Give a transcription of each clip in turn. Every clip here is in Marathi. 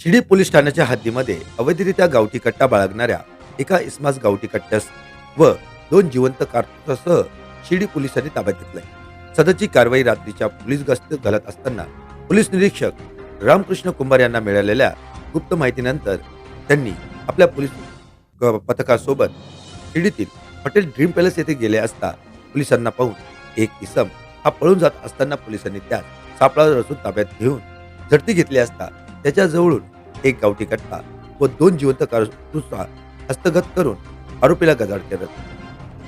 शिर्डी पोलीस ठाण्याच्या हद्दीमध्ये अवैधरित्या गावठी कट्टा बाळगणाऱ्या एका इस्मास गावठी कट्ट्यास व दोन जिवंत कारतुसासह शिर्डी पोलिसांनी ताब्यात घेतलाय. सदरची कारवाई रात्रीच्या पोलीस गस्त घालत असताना पोलीस निरीक्षक रामकृष्ण कुंभार यांना मिळालेल्या गुप्त माहितीनंतर त्यांनी आपल्या पोलीस पथकासोबत शिर्डीतील हॉटेल ड्रीम पॅलेस येथे गेले असता पोलिसांना पाहून एक इसम हा पळून जात असताना पोलिसांनी त्यास सापळा रचून ताब्यात घेऊन झडती घेतली असता त्याच्याजवळून एक गावठी कट्टा व दोन जिवंत कारतुसा हस्तगत करून आरोपीला गजाड करत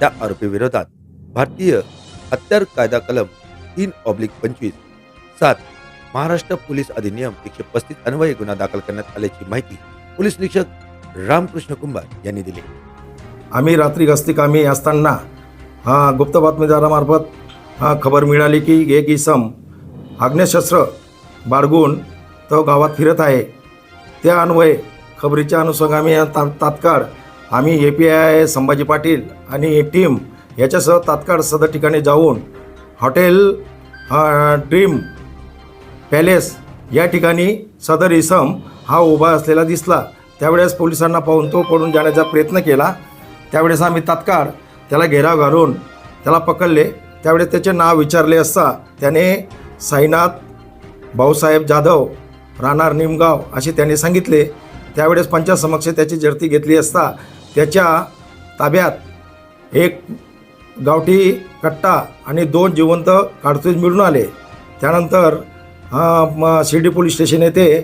त्या आरोपी विरोधात भारतीय हत्यार कायदा कलम तीन ऑब्लिक पंचवीस सात महाराष्ट्र पोलीस अधिनियम एकशे पस्तीस अन्वये गुन्हा दाखल करण्यात आल्याची माहिती पोलीस निरीक्षक रामकृष्ण कुंभार यांनी दिली. आम्ही रात्री गस्ती कामी असताना हा गुप्त बातमीदारामार्फत हा खबर मिळाली की एक इसम आग्नेयशस्त्र बाळगून तो गावात फिरत आहे. त्या अन्वये खबरीच्या अनुषंगाने ता तात्काळ आम्ही A P I Sambhaji Patil आणि टीम याच्यासह तात्काळ सदर ठिकाणी जाऊन हॉटेल ड्रीम पॅलेस या ठिकाणी सदर इसम हा उभा असलेला दिसला. त्यावेळेस पोलिसांना पाहून तो पडून जाण्याचा प्रयत्न केला. त्यावेळेस आम्ही तात्काळ त्याला घेराव घालून त्याला पकडले. त्यावेळेस त्याचे नाव विचारले असता त्याने साईनाथ भाऊसाहेब जाधव राहणार निमगाव असे त्याने सांगितले. त्यावेळेस पंचासमक्ष त्याची झडती घेतली असता त्याच्या ताब्यात एक गावठी कट्टा आणि दोन जिवंत काडतूज मिळून आले. त्यानंतर म शिर्डी पोलीस स्टेशन येथे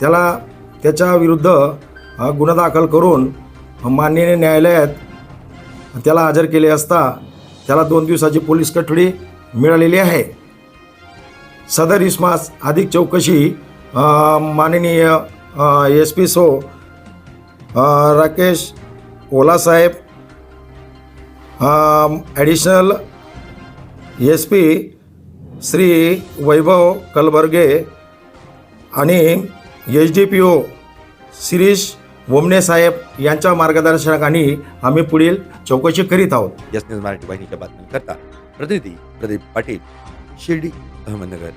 त्याला त्याच्या विरुद्ध गुन्हा दाखल करून माननीय न्यायालयात त्याला हजर केले असता त्याला दोन दिवसाची पोलीस कोठडी मिळालेली आहे. सदर इस्मास अधिक चौकशी माननीय एस पी सो Rakesh ओलासाहेब additional S P Shri Vaibhav Kalburge आणि H D P O Shirish Womne साहेब यांच्या मार्गदर्शनाखाली आम्ही पुढील चौकशी करीत आहोत. यस न्यूज मराठी वाहिनीच्या बातम्यांकरता प्रतिनिधी प्रदीप पाटील शिर्डी अहमदनगर.